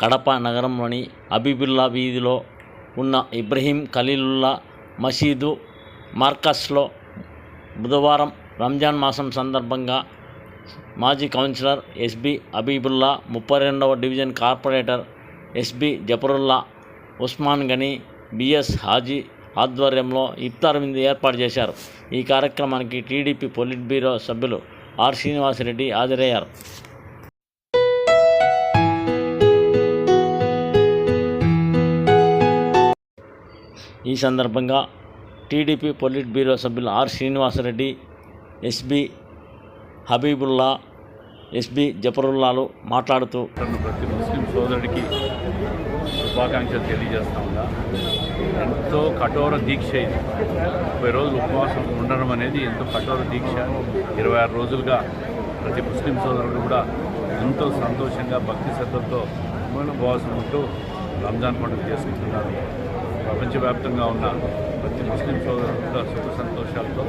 కడప నగరంలోని అబీబుల్లా వీధిలో ఉన్న ఇబ్రహీం ఖలీలుల్లా మసీదు మార్కస్లో బుధవారం రంజాన్ మాసం సందర్భంగా మాజీ కౌన్సిలర్ ఎస్బి అబీబుల్లా ముప్పై రెండవ division corporator SB Jafarullah Usman Gani BS Haji ఆధ్వర్యంలో ఇఫ్తార్ విందు ఏర్పాటు చేశారు. ఈ కార్యక్రమానికి టీడీపీ పొలిట్ బ్యూరో సభ్యులు ఆర్ శ్రీనివాసరెడ్డి హాజరయ్యారు. ఈ సందర్భంగా టీడీపీ పొలిట్ బ్యూరో సభ్యులు R Srinivasareddy SB Habibullah SB జఫరుల్లాలు మాట్లాడుతూ ప్రతి ముస్లిం సోదరుడికి శుభాకాంక్షలు తెలియజేస్తా ఎంతో కఠోర దీక్ష ఇది. ముప్పై రోజులు ఉపవాసం ఉండడం అనేది ఎంతో కఠోర దీక్ష. ఇరవై ఆరు రోజులుగా ప్రతి ముస్లిం సోదరుడు కూడా ఎంతో సంతోషంగా భక్తి శ్రద్ధలతో ఉపవాసం ఉంటూ రంజాన్ పండుగ చేసుకుంటున్నారు ప్రపంచవ్యాప్తంగా ఉన్న ప్రతి ముస్లిం సోదరుడు కూడా సుఖ సంతోషాలతో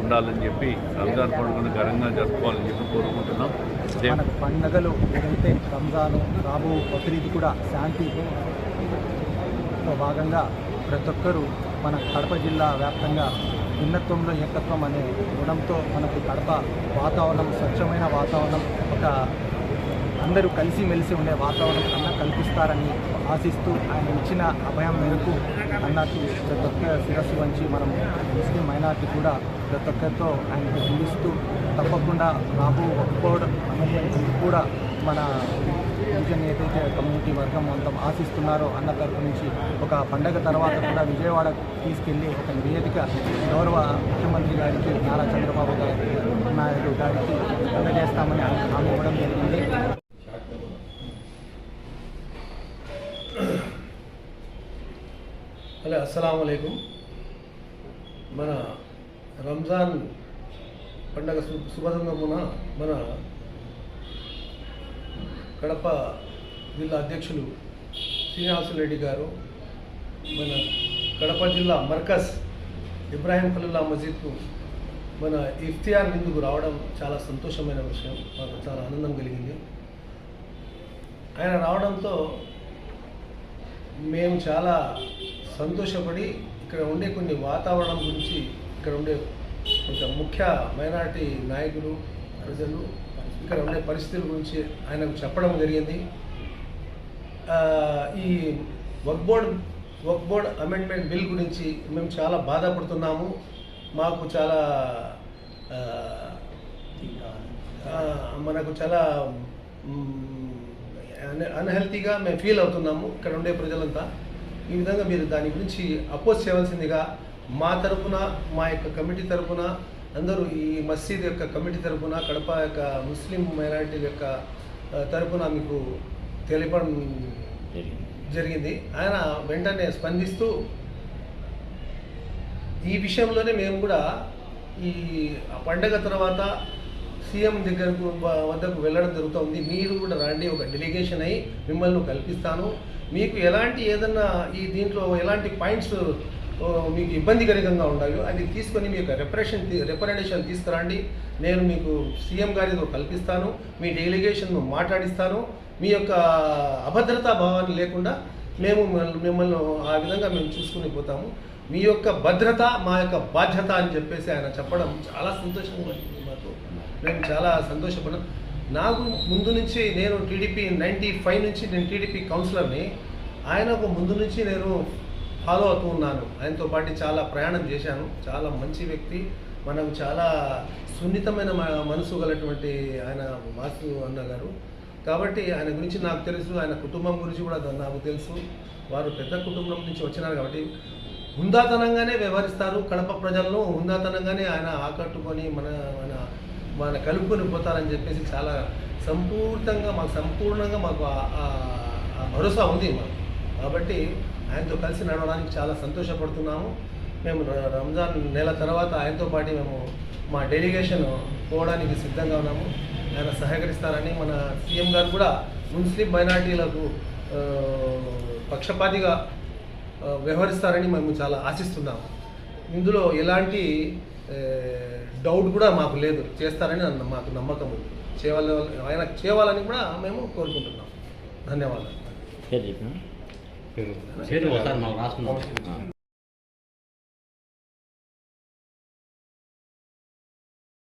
ఉండాలని చెప్పి రంజాన్ పండుగను ఘనంగా జరుపుకోవాలని చెప్పి కోరుకుంటున్నాం. పండుగలు పండగలు ఏదైతే రంజాను రాబో బక్రీద్ కూడా శాంతి భాగంగా ప్రతి ఒక్కరూ మన కడప జిల్లా వ్యాప్తంగా భిన్నత్వంలో ఏకత్వం అనే గుణంతో మనకు కడప వాతావరణం స్వచ్ఛమైన వాతావరణం ఒక అందరూ కలిసిమెలిసి ఉండే వాతావరణం అన్న కల్పిస్తారని ఆశిస్తూ ఆయన ఇచ్చిన అభయం మేరకు అన్నకి ప్రతి ఒక్క శిరస్సు వంచి మనం ముస్లిం మైనార్టీ కూడా ప్రతి ఒక్కరితో ఆయనకు పిలుస్తూ తప్పకుండా రాబో ఒప్పుకోవడం అమలు కూడా మన విజయం ఏదైతే కమ్యూనిటీ వర్గం మొత్తం ఆశిస్తున్నారో అన్న తరపు నుంచి ఒక పండగ తర్వాత కూడా విజయవాడ తీసుకెళ్ళి ఒక నివేదిక గౌరవ ముఖ్యమంత్రి గారికి నారా చంద్రబాబు గారి నాయుడు గారికి అందజేస్తామని హామీ ఇవ్వడం జరిగింది. హలో అస్సలం అయికం మన రంజాన్ పండగ సు- శుభసందర్భమున మన కడప జిల్లా అధ్యక్షులు శ్రీనివాసరెడ్డి గారు మన కడప జిల్లా మర్కజ్ ఇబ్రాహీం ఖలీల్లా మసీద్కు మన ఇఫ్తియార్ విందుకు రావడం చాలా సంతోషమైన విషయం మాకు చాలా ఆనందం కలిగింది. ఆయన రావడంతో మేము చాలా సంతోషపడి ఇక్కడ ఉండే కొన్ని వాతావరణం గురించి ఇక్కడ ఉండే కొంచెం ముఖ్య మైనారిటీ నాయకులు ప్రజలు ఇక్కడ ఉండే పరిస్థితుల గురించి ఆయనకు చెప్పడం జరిగింది. ఈ work board work board amendment bill గురించి మేము చాలా బాధపడుతున్నాము. మాకు చాలా మనకు చాలా అన్హెల్తీగా మేము ఫీల్ అవుతున్నాము ఇక్కడ ఉండే ప్రజలంతా. ఈ విధంగా మీరు దాని గురించి అపోజ్ చేయవలసిందిగా మా తరపున మా యొక్క కమిటీ తరపున అందరూ ఈ మసీద్ యొక్క కమిటీ తరపున కడప యొక్క ముస్లిం మైనారిటీల యొక్క తరపున మీకు తెలియపడం జరిగింది. ఆయన వెంటనే స్పందిస్తూ ఈ విషయంలోనే మేము కూడా ఈ పండగ తర్వాత సీఎం దగ్గరకు వద్దకు వెళ్ళడం జరుగుతుంది. మీరు కూడా రండి ఒక డెలిగేషన్ అయ్యి మిమ్మల్ని కల్పిస్తాను. మీకు ఎలాంటి ఏదన్నా ఈ దీంట్లో ఎలాంటి పాయింట్స్ మీకు ఇబ్బందికరంగా ఉండాలో అది తీసుకొని మీ యొక్క రిప్రజెంట్ రిప్రజెంటేషన్ తీసుకురండి. నేను మీకు సీఎం గారితో కల్పిస్తాను. మీ డెలిగేషన్ను మాట్లాడిస్తాను. మీ యొక్క అభద్రతా భావాన్ని లేకుండా మేము మిమ్మల్ని- మిమ్మల్ని ఆ విధంగా మేము చూసుకుని పోతాము. మీ యొక్క భద్రత మా యొక్క బాధ్యత అని చెప్పేసి ఆయన చెప్పడం చాలా సంతోషంగా ఉంది మాకు. నేను చాలా సంతోషపడ్డాను. నాకు ముందు నుంచి నేను టీడీపీ నైంటీ ఫైవ్ నుంచి నేను టీడీపీ కౌన్సిలర్ని ఆయనకు ముందు నుంచి నేను ఫాలో అవుతూ ఉన్నాను. ఆయనతో పాటు చాలా ప్రయాణం చేశాను. చాలా మంచి వ్యక్తి. మనకు చాలా సున్నితమైన మనసు గలటువంటి ఆయన మాసు అన్న గారు. కాబట్టి ఆయన గురించి నాకు తెలుసు. ఆయన కుటుంబం గురించి కూడా నాకు తెలుసు. వారు పెద్ద కుటుంబం నుంచి వచ్చినారు కాబట్టి హుందాతనంగానే వ్యవహరిస్తారు. కడప ప్రజలను హుందాతనంగానే ఆయన ఆకట్టుకొని మన మన మన కలుపుకొని పోతారని చెప్పేసి చాలా సంపూర్ణంగా మాకు సంపూర్ణంగా మాకు భరోసా ఉంది మాకు. కాబట్టి ఆయనతో కలిసి నడవడానికి చాలా సంతోషపడుతున్నాము. మేము రంజాన్ నెల తర్వాత ఆయనతో పాటు మేము మా డెలిగేషన్ పోవడానికి సిద్ధంగా ఉన్నాము. ఆయన సహకరిస్తారని మన సీఎం గారు కూడా ముస్లిం మైనార్టీలకు పక్షపాతిగా వ్యవహరిస్తారని మేము చాలా ఆశిస్తున్నాము. ఇందులో ఎలాంటి డౌట్ కూడా మాకు లేదు. చేస్తారని మాకు నమ్మకం ఉంది. చేయాలి ఆయన చేయాలని కూడా మేము కోరుకుంటున్నాం. ధన్యవాదాలు.